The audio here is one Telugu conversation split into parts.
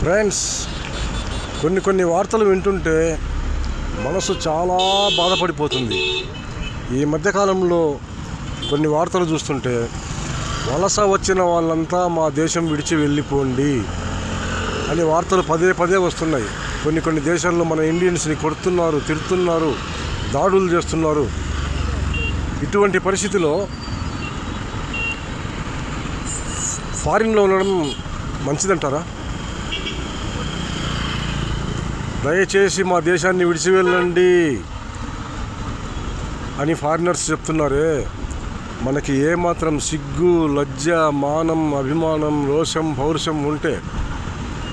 ఫ్రెండ్స్ కొన్ని కొన్ని వార్తలు వింటుంటే మనసు చాలా బాధపడిపోతుంది. ఈ మధ్యకాలంలో కొన్ని వార్తలు చూస్తుంటే వలస వచ్చిన వాళ్ళంతా మా దేశం విడిచి వెళ్ళిపోండి అని వార్తలు పదే పదే వస్తున్నాయి. కొన్ని కొన్ని దేశాల్లో మన ఇండియన్స్ని కొడుతున్నారు తిడుతున్నారు దాడులు చేస్తున్నారు. ఇటువంటి పరిస్థితిలో ఫారిన్లో ఉండడం మంచిదంటారా? దయచేసి మా దేశాన్ని విడిచి వెళ్ళండి అని ఫారినర్స్ చెప్తున్నారే. మనకి ఏమాత్రం సిగ్గు లజ్జ మానం అభిమానం రోషం పౌరుషం ఉంటే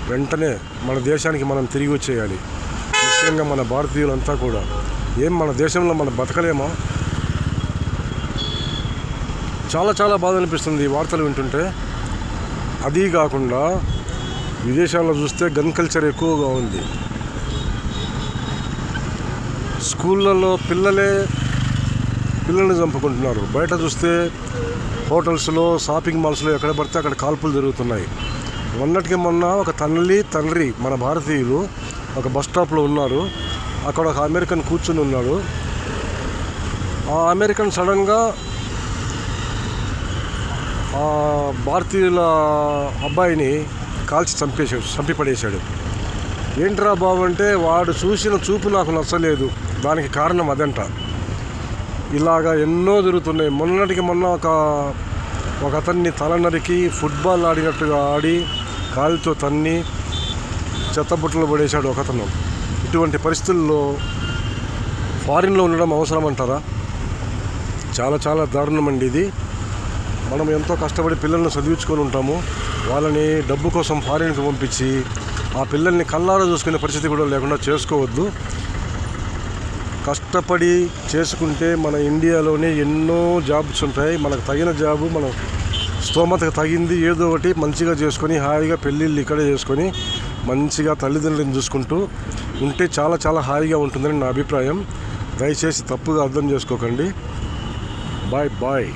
వెంటనే మన దేశానికి మనం తిరిగి వచ్చేయాలి. ముఖ్యంగా మన భారతీయులంతా కూడా. ఏం మన దేశంలో మనం బతకలేమా? చాలా చాలా బాధ అనిపిస్తుంది ఈ వార్తలు వింటుంటే. అది కాకుండా విదేశాల్లో చూస్తే గన్ కల్చర్ ఎక్కువగా ఉంది. స్కూళ్ళల్లో పిల్లలే పిల్లల్ని చంపుకుంటున్నారు. బయట చూస్తే హోటల్స్లో షాపింగ్ మాల్స్లో ఎక్కడ పడితే అక్కడ కాల్పులు జరుగుతున్నాయి. మొన్నటికి మొన్న ఒక తల్లి తండ్రి మన భారతీయులు ఒక బస్ స్టాప్లో ఉన్నారు. అక్కడ ఒక అమెరికన్ కూర్చుని ఉన్నాడు. ఆ అమెరికన్ సడన్గా భారతీయుల అబ్బాయిని కాల్చి చంపేశాడు చంపి పడేశాడు ఏంట్రా బాబు అంటే వాడు చూసిన చూపు నాకు నచ్చలేదు. దానికి కారణం అదంట. ఇలాగా ఎన్నో జరుగుతున్నాయి. మొన్నటికి మొన్న ఒక ఒక అతన్ని తల నరికి ఫుట్బాల్ ఆడినట్టుగా ఆడి కాలుతో తన్ని చెత్తబుట్టలు పడేశాడు ఒకతను ఇటువంటి పరిస్థితుల్లో ఫారిన్లో ఉండడం అవసరం అంటారా చాలా చాలా దారుణం అండి ఇది. మనం ఎంతో కష్టపడి పిల్లల్ని చదివించుకొని ఉంటాము. వాళ్ళని డబ్బు కోసం ఫారిన్కి పంపించి ఆ పిల్లల్ని కళ్ళారా చూసుకునే పరిస్థితి కూడా లేకుండా చేసుకోవద్దు. కష్టపడి చేసుకుంటే మన ఇండియాలోనే ఎన్నో జాబ్స్ ఉంటాయి. మనకు తగిన జాబు మనం స్తోమతకు తగింది ఏదో ఒకటి మంచిగా చేసుకొని హాయిగా పెళ్ళిళ్ళు ఇక్కడే చేసుకొని మంచిగా తల్లిదండ్రులను చూసుకుంటూ ఉంటే చాలా చాలా హాయిగా ఉంటుందని నా అభిప్రాయం. దయచేసి తప్పుగా అర్థం చేసుకోకండి. Bye bye.